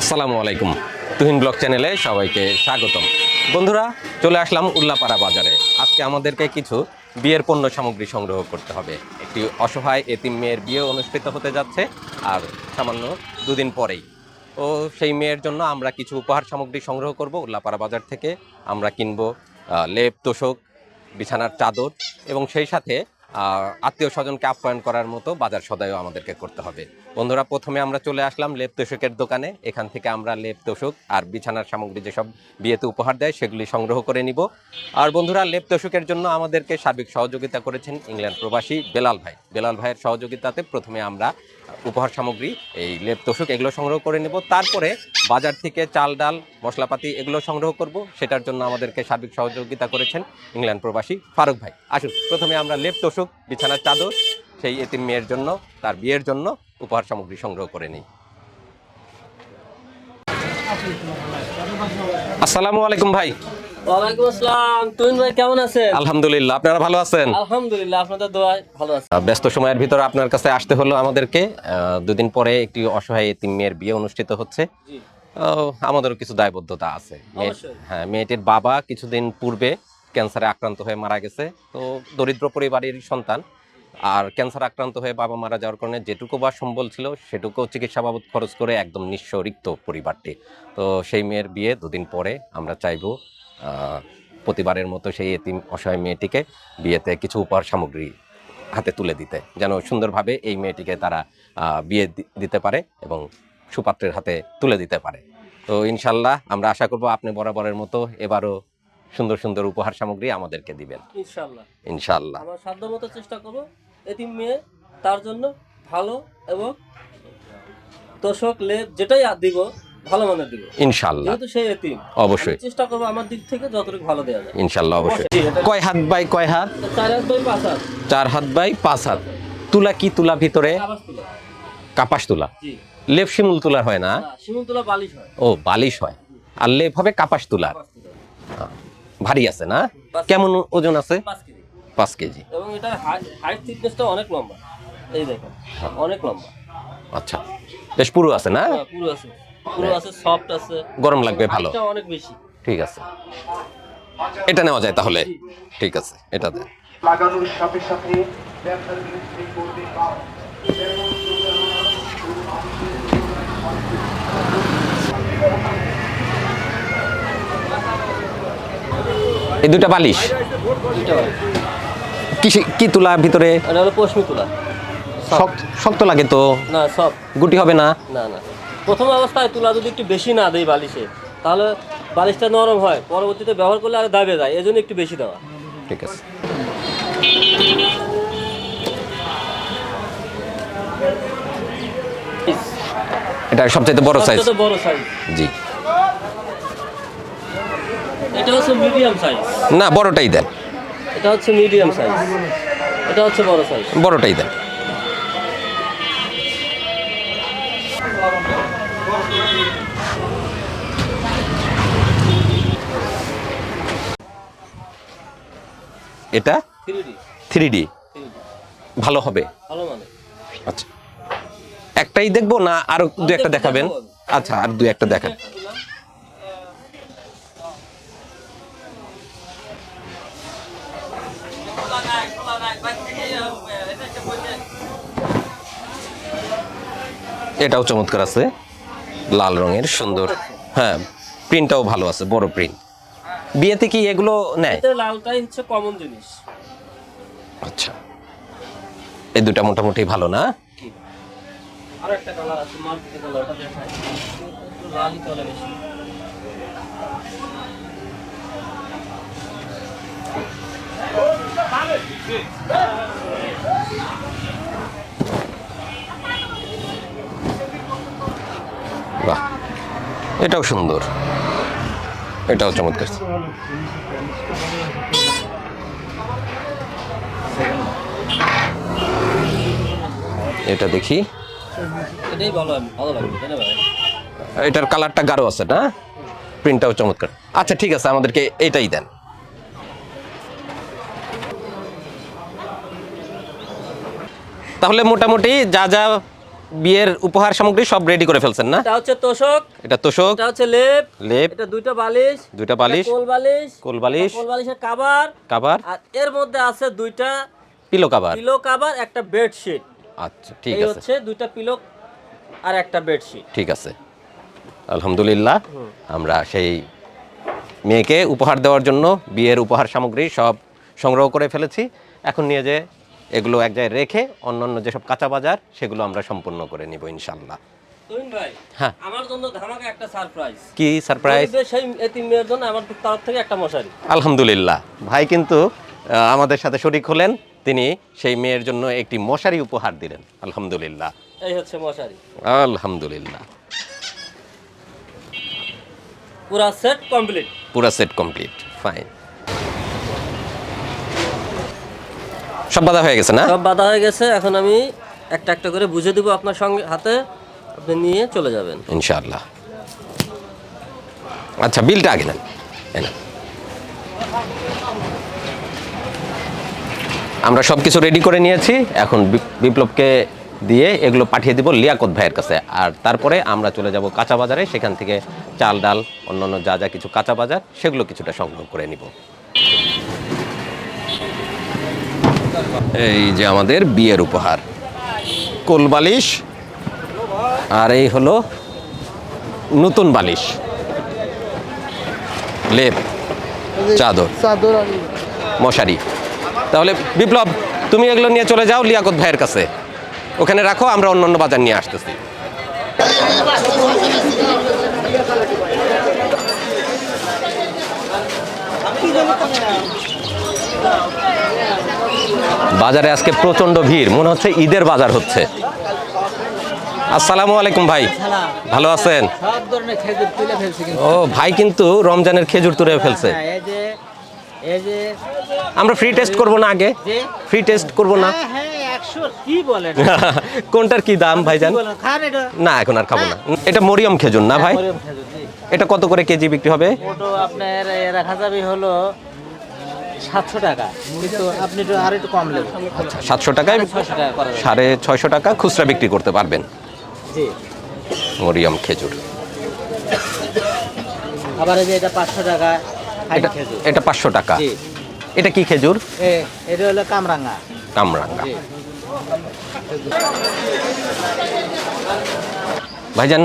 আসসালামু আলাইকুম। তুহিন ব্লগ চ্যানেলে সবাইকে স্বাগতম। বন্ধুরা, চলে আসলাম উল্লাপাড়া বাজারে। আজকে আমাদেরকে কিছু বিয়ের পণ্য সামগ্রী সংগ্রহ করতে হবে। একটি অসহায় এতিম মেয়ের বিয়ে অনুষ্ঠিত হতে যাচ্ছে, আর সামান্য দুদিন পরেই। ও সেই মেয়ের জন্য আমরা কিছু উপহার সামগ্রী সংগ্রহ করব উল্লাপাড়া বাজার থেকে। আমরা কিনবো লেপ, তোষক, বিছানার চাদর এবং সেই সাথে আত্মীয় স্বজনকে আপ্যায়ন করার মতো বাজার সদায়ও আমাদেরকে করতে হবে। বন্ধুরা, প্রথমে আমরা চলে আসলাম লেপ তোষকের দোকানে। এখান থেকে আমরা লেপ তোষক আর বিছানার সামগ্রী যেসব বিয়েতে উপহার দেয়, সেগুলি সংগ্রহ করে নিব। আর বন্ধুরা, লেপ তোষকের জন্য আমাদেরকে সার্বিক সহযোগিতা করেছেন ইংল্যান্ড প্রবাসী বেলাল ভাই। বেলাল ভাইয়ের সহযোগিতাতে প্রথমে আমরা উপহার সামগ্রী, এই লেপ তোষক এগুলো সংগ্রহ করে নেব। তারপরে বাজার থেকে চাল, ডাল, মশলাপাতি এগুলো সংগ্রহ করব। সেটার জন্য আমাদেরকে সার্বিক সহযোগিতা করেছেন ইংল্যান্ড প্রবাসী ফারুক ভাই। আসুন, প্রথমে আমরা লেপ তোষক, বিছানার চাদর, সেই এতিম মেয়ের জন্য, তার বিয়ের জন্য উপহার সামগ্রী সংগ্রহ করে নিই। আসসালামু আলাইকুম ভাই। ওয়ালাইকুম আসসালাম। তুহিন ভাই কেমন আছেন? আলহামদুলিল্লাহ আপনারা ভালো আছেন? আলহামদুলিল্লাহ আপনাদের দোয়া ভালো আছে। ব্যস্ত সময়ের ভিতরে আপনার কাছে আসতে হলো আমাদেরকে। দুদিন পরে একটি অসহায় এতিম মেয়ের বিয়ে অনুষ্ঠিত হচ্ছে। আমাদেরও কিছু দায়বদ্ধতা আছে। হ্যাঁ মেয়েটির বাবা কিছুদিন পূর্বে ক্যান্সারে আক্রান্ত হয়ে মারা গেছে। তো দরিদ্র পরিবারের সন্তান। আর ক্যান্সার আক্রান্ত হয়ে বাবা মারা যাওয়ার কারণে যেটুকু বা সম্বল ছিল সেটুকু চিকিৎসা বাবদ খরচ করে একদম নিঃস্ব রিক্ত পরিবারটি। তো সেই মেয়ের বিয়ে দুদিন পরে আমরা চাইব। প্রতিবারের মতো সেই এতিম অসহায় মেয়েটিকে বিয়েতে কিছু উপহার সামগ্রী হাতে তুলে দিতে যেন সুন্দরভাবে এই মেয়েটিকে তারা বিয়ে দিতে পারে এবং সুপাত্রের হাতে তুলে দিতে পারে। তো ইনশাল্লাহ আমরা আশা করব আপনি বরাবরের মতো এবারও সুন্দর সুন্দর উপহার সামগ্রী আমাদেরকে দিবেন। ইনশাআল্লাহ ইনশাল্লাহ। আমার সাধ্য মতো চেষ্টা করব এতিম মেয়ে তার জন্য ভালো এবং তোষক লেপ যেটাই দিব ভালো মানের দিব। ইনশাল্লাহ যেহেতু সেই এতিম অবশ্যই। চেষ্টা করব আমার দিক থেকে যতটুকু ভালো দেওয়া যায়। ইনশাল্লাহ অবশ্যই। কয় হাত বাই কয় হাত? চার হাত দুই পাঁচ হাত। চার হাত বাই পাঁচ হাত। তুলা কি তুলা ভিতরে? কাপাস তুলা। জি। লেপ শিমুল তুলা হয় না? শিমুল তুলা বালিশ হয়। ও বালিশ হয়। আর লেপ হবে কাপাস তুলা। ভারী আছে না? কেমন ওজন আছে? পাঁচ কেজি। এবং এটার হাইট থিকনেসটা অনেক লম্বা। এই দেখেন অনেক লম্বা। আচ্ছা। বেশ পুরো আছে না? হ্যাঁ, পুরো আছে। পুরো আছে সফট আছে। গরম লাগবে ভালো। অনেক বেশি। ঠিক আছে। এটা নেওয়া যায় তাহলে। ঠিক আছে এটা দেন। লাগানোর সাথে সাথে ব্যবসার বিরুদ্ধে করবে এই দুটা বালিশ? দুইটা কি কি তুলা ভিতরে? এটা পশমি তুলা। শক্ত শক্ত লাগে তো। না সব গুটি হবে না? না না। প্রথম অবস্থায় তুলা যদি একটু বেশি না দেয় বালিশে তাহলে বালিশটা নরম হয় পরবর্তীতে ব্যবহার করলে আর দাবে যায় এই জন্য একটু বেশি দেওয়া। ঠিক আছে। এটা সবচাইতে বড় সাইজ বড় সাইজ জি। এটা হচ্ছে মিডিয়াম সাইজ না বড়টাই দেন। এটা হচ্ছে মিডিয়াম সাইজ এটা হচ্ছে বড় সাইজ বড়টাই দেন। এটা? থ্রি ডি ভালো হবে? মানে। আচ্ছা। একটাই দেখব না আরও দু একটা দেখাবেন? আচ্ছা আর দু একটা দেখান। এটাও চমৎকার আছে লাল রঙের সুন্দর। হ্যাঁ প্রিন্টটাও ভালো আছে বড় প্রিন্ট বিয়েতে কি এগুলো নেয়? লালটাই হচ্ছে কমন জিনিস। আচ্ছা। এই দুটা মোটামুটি ভালো না? আর একটা কালার আছে মাল্টি লালই চলে বেশি। বাহ এটাও সুন্দর। এটাও চমৎকার। এটা দেখি। এটার কালারটা গাঢ় আছে না? প্রিন্টটাও চমৎকার। আচ্ছা ঠিক আছে আমাদেরকে এটাই দেন। তাহলে মোটামুটি যা যা বিয়ের উপহার সামগ্রী সব রেডি করে ফেলছেন না? এটা হচ্ছে তোষক। এটা তোষক। এটা হচ্ছে লেপ। লেপ। এটা দুইটা বালিশ। দুইটা বালিশ। কোল বালিশ কোল বালিশ। কোল বালিশের কাভার কাভার আর এর মধ্যে আছে দুইটা পিলো কাভার পিলো কাভার একটা বেডশিট আচ্ছা ঠিক আছে। এই হচ্ছে দুইটা পিলো আর একটা বেডশিট ঠিক আছে। আলহামদুলিল্লাহ আমরা সেই মেয়েকে উপহার দেওয়ার জন্য বিয়ের উপহার সামগ্রী সব সংগ্রহ করে ফেলেছি। এখন নিয়ে যে এগুলো এক জায়গায় রেখে অন্যান্য যেসব কাঁচা বাজার সেগুলো আমরা সম্পূর্ণ করে নিব ইনশাল্লাহ হ্যাঁ। আমার জন্য ধামাকা একটা সারপ্রাইজ কি সারপ্রাইজ সেই এতিম মেয়ের জন্য আমার তরফ থেকে একটা মশারি। আলহামদুলিল্লাহ। ভাই কিন্তু আমাদের সাথে শরিক হলেন। তিনি সেই মেয়ের জন্য একটি মশারি উপহার দিলেন। আলহামদুলিল্লাহ। এই হচ্ছে মশারি। আলহামদুলিল্লাহ। পুরা সেট কমপ্লিট পুরা সেট কমপ্লিট ফাইন সব বাধা হয়ে গেছে না? সব বাধা হয়ে গেছে এখন আমি একটা একটা করে বুঝে দিব আপনার সঙ্গে হাতে আপনি নিয়ে চলে যাবেন। ইনশাআল্লাহ। আচ্ছা বিলটা আগে নেন আমরা সব কিছু রেডি করে নিয়েছি এখন বিপ্লবকে দিয়ে এগুলো পাঠিয়ে দিব লিয়াকত ভাইয়ের কাছে। আর তারপরে আমরা চলে যাব কাঁচা বাজারে সেখান থেকে চাল ডাল অন্যান্য যা যা কিছু কাঁচা বাজার সেগুলো কিছুটা সংগ্রহ করে নিব। এই যে আমাদের বিয়ের উপহার। কোল বালিশ আর এই হলো নতুন বালিশ। লেপ চাদর। চাদর মশারি। তাহলে বিপ্লব তুমি এগুলো নিয়ে চলে যাও লিয়াকত ভাইয়ের কাছে। ওখানে রাখো আমরা অন্যান্য বাজার নিয়ে আসতেছি। বাজারে আজকে প্রচণ্ড ভিড়। মনে হচ্ছে ঈদের বাজার হচ্ছে। আসসালামু আলাইকুম ভাই। ভালো আছেন? ও ভাই কিন্তু রমজানের খেজুর তুলে ফেলছে। হ্যাঁ, আমরা ফ্রি টেস্ট করব না আগে? ফ্রি টেস্ট করব না? হ্যাঁ হ্যাঁ কোনটার কি দাম ভাইজান? না এখন আর খাব না। এটা মরিয়ম খেজুর না ভাই? জি এটা কত করে কেজি বিক্রি হবে? আপনার রাখা যাবে হলো সাতশো টাকা। কিন্তু আপনি একটু আর একটু কম নেবেন। সাতশো টাকায় ছয়শো টাকা করা যাবে সাড়ে ছয়শো টাকা খুচরা বিক্রি করতে পারবেন। জি। মরিয়ম খেজুর। আবার এই যে এটা পাঁচশো টাকা এটা খেজুর। এটা পাঁচশো টাকা। জি। এটা কি খেজুর? এটা হলো কামরাঙ্গা। কামরাঙ্গা। ভাইজান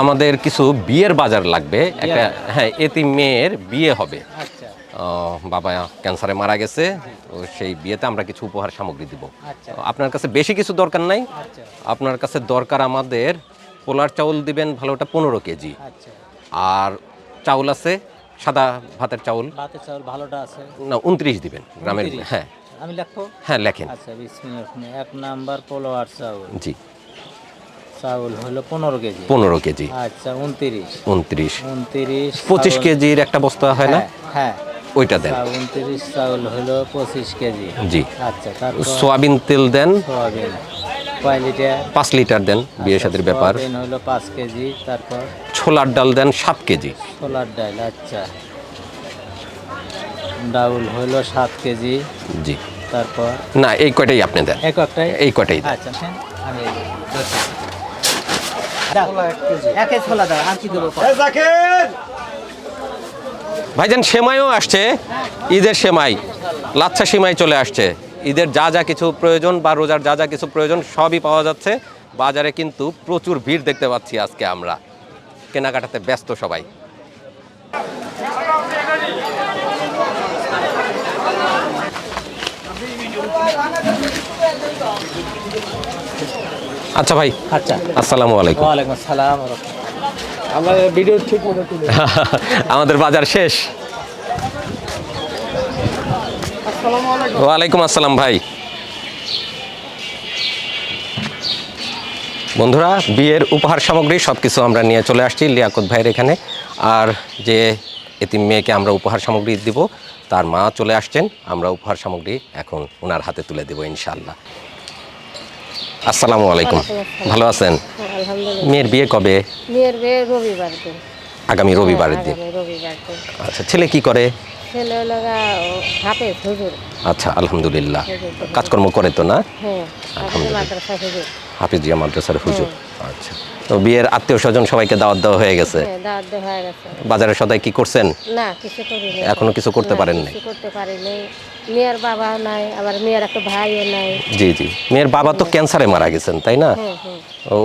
আমাদের কিছু বিয়ের বাজার লাগবে। একটা হ্যাঁ এতি মেয়ের বিয়ে হবে। আচ্ছা। বাবা ক্যান্সারে মারা গেছে তো সেই বিয়েতে আমরা কিছু উপহার সামগ্রী দিব। আচ্ছা। আপনার কাছে বেশি কিছু দরকার নাই। আচ্ছা। আপনার কাছে দরকার আমাদের পোলার চাউল দিবেন ভালোটা পনেরো কেজি। আচ্ছা। আর চাউল আছে সাদা ভাতের চাউল। ভাতের চাউল ভালোটা আছে। না উনত্রিশ দিবেন গ্রামের হ্যাঁ। আমি লিখব হ্যাঁ লেখেন। আচ্ছা বিসমিল্লাহ এক নাম্বার পোলোয়ার চাউল। জি। চাউল হলো পনেরো কেজি। পনেরো কেজি। আচ্ছা উনত্রিশ। উনত্রিশ। উনত্রিশ পঁচিশ কেজির একটা বস্তা হয় না? হ্যাঁ, হ্যাঁ। ওইটা দেন। চাউল উনত্রিশ চাউল হলো পঁচিশ কেজি। জি। আচ্ছা তারপর সোয়াবিন তেল দেন। Soybean litre. পাঁচ লিটার দেন বিয়ে সাথের ব্যাপার। সোয়াবিন হলো পাঁচ কেজি তারপর ছোলার ডাল দেন সাত কেজি। ছোলার ডাল আচ্ছা। ডাউল হলো সাত কেজি। জি। তারপর না এই কয়টাই আপনি দেন। এক একটাই? এই কয়টাই আচ্ছা হ্যাঁ, আমি ধরছি। দাও, একে ছোলা দাও আর কি দেবো? ভাইজান সেমাইও আসছে। ঈদের সেমাই লাচ্ছা সেমাই চলে আসছে। ঈদের যা যা কিছু প্রয়োজন বা রোজার যা যা কিছু প্রয়োজন সবই পাওয়া যাচ্ছে। বাজারে কিন্তু প্রচুর ভিড় দেখতে পাচ্ছি আজকে আমরা। কেনাকাটাতে ব্যস্ত সবাই। আচ্ছা ভাই আচ্ছা। আসসালামু আলাইকুম। ওয়ালাইকুম আসসালাম। ওয়া রাহমাতুল্লাহ। আমাদের বাজার শেষ। ওয়ালাইকুম আসসালাম ভাই। বন্ধুরা বিয়ের উপহার সামগ্রী সব কিছু আমরা নিয়ে চলে আসছি লিয়াকত ভাইয়ের এখানে। আর যে এতিম মেয়েকে আমরা উপহার সামগ্রী দিব তার মা চলে আসছেন। আমরা উপহার সামগ্রী এখন ওনার হাতে তুলে দেব ইনশাল্লাহ আসসালামু আলাইকুম। ভালো আছেন? মেয়ের বিয়ে কবে? মেয়ের বিয়ে রবিবার দিন। আগামী রবিবারের রবিবার দিন। আচ্ছা ছেলে কি করে? ছেলে লগা হুজুর। আচ্ছা আলহামদুলিল্লাহ। কাজকর্ম করে তো না? হ্যাঁ হাফিজিয়া মাদ্রাসার হুজুর। আচ্ছা। তো বিয়ের আত্মীয় স্বজন সবাইকে দাওয়াত দেওয়া হয়ে গেছে? হ্যাঁ দাওয়াত দেওয়া হয়ে গেছে। বাজারে সদাই কি করছেন? না কিছু করিনি এখনও কিছু করতে পারেন নাই? করতে পারিনি মেয়ের বাবাও নাই আবার মেয়ের একটা ভাইও নাই। জি জি। মেয়ের বাবা তো ক্যান্সারে মারা গেছেন তাই না?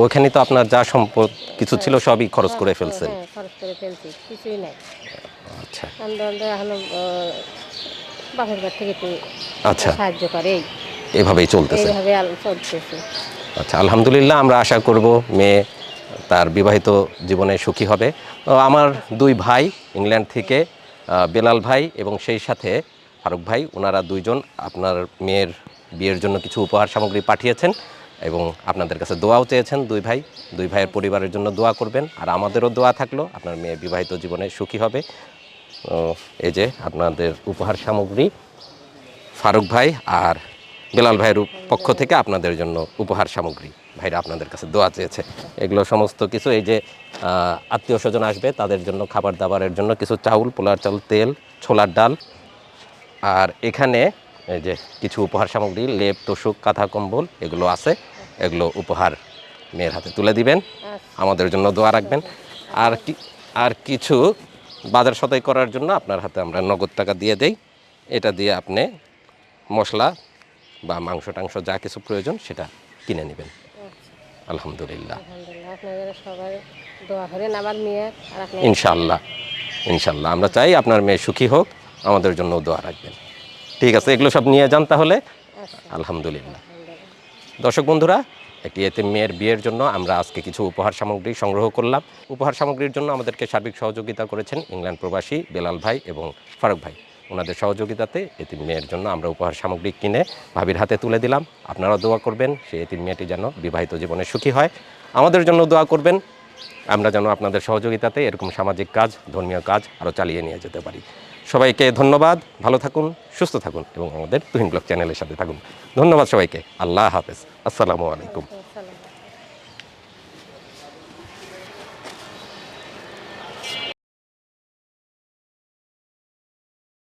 ওখানে তো আপনার যা সম্পদ কিছু ছিল সবই খরচ করে ফেলছেন। হ্যাঁ খরচ করে ফেলছি কিছুই নাই। আচ্ছা। আহ, বাপের বাড়ি থেকে একটু আচ্ছা। সাহায্য করে এভাবেই চলতেছে। এইভাবে চলতেছে। আচ্ছা আলহামদুলিল্লাহ আমরা আশা করব মেয়ে তার বিবাহিত জীবনে সুখী হবে। তো আমার দুই ভাই ইংল্যান্ড থেকে বেলাল ভাই এবং সেই সাথে ফারুক ভাই ওনারা দুইজন আপনার মেয়ের বিয়ের জন্য কিছু উপহার সামগ্রী পাঠিয়েছেন এবং আপনাদের কাছে দোয়াও চেয়েছেন দুই ভাই। দুই ভাইয়ের পরিবারের জন্য দোয়া করবেন। আর আমাদেরও দোয়া থাকল আপনার মেয়ে বিবাহিত জীবনে সুখী হবে। এই যে আপনাদের উপহার সামগ্রী ফারুক ভাই আর বেলাল ভাইয়ের পক্ষ থেকে আপনাদের জন্য উপহার সামগ্রী। ভাইরা আপনাদের কাছে দোয়া চেয়েছে। এগুলো সমস্ত কিছু এই যে আত্মীয় স্বজন আসবে তাদের জন্য খাবার দাবারের জন্য কিছু চাউল পোলার চাউল তেল ছোলার ডাল। আর এখানে এই যে কিছু উপহার সামগ্রী লেপ তোষক কাঁথা কম্বল এগুলো আছে। এগুলো উপহার মেয়ের হাতে তুলে দিবেন। আমাদের জন্য দোয়া রাখবেন। আর কি আর কিছু বাজার সদাই করার জন্য আপনার হাতে আমরা নগদ টাকা দিয়ে দেই। এটা দিয়ে আপনি মশলা বা মাংস টাংস যা কিছু প্রয়োজন সেটা কিনে নেবেন। আলহামদুলিল্লাহ। আলহামদুলিল্লাহ ইনশাল্লাহ ইনশাল্লাহ আমরা চাই আপনার মেয়ে সুখী হোক আমাদের জন্য দোয়া রাখবেন। ঠিক আছে এগুলো সব নিয়ে যান তাহলে। আলহামদুলিল্লাহ। দর্শক বন্ধুরা একটি এতিম মেয়ের বিয়ের জন্য আমরা আজকে কিছু উপহার সামগ্রী সংগ্রহ করলাম। উপহার সামগ্রীর জন্য আমাদেরকে সার্বিক সহযোগিতা করেছেন ইংল্যান্ড প্রবাসী বেলাল ভাই এবং ফারুক ভাই। ওনাদের সহযোগিতাতে এতিম মেয়ের জন্য আমরা উপহার সামগ্রী কিনে ভাবির হাতে তুলে দিলাম। আপনারাও দোয়া করবেন সেই এতিম মেয়েটি যেন বিবাহিত জীবনে সুখী হয়। আমাদের জন্য দোয়া করবেন। আমরা যেন আপনাদের সহযোগিতাতে এরকম সামাজিক কাজ, ধর্মীয় কাজ আরও চালিয়ে নিয়ে যেতে পারি। সবাইকে ধন্যবাদ। ভালো থাকুন, সুস্থ থাকুন এবং আমাদের তুহিন ব্লগ চ্যানেলের সাথে থাকুন। ধন্যবাদ সবাইকে। আল্লাহ হাফেজ। আসসালামু আলাইকুম।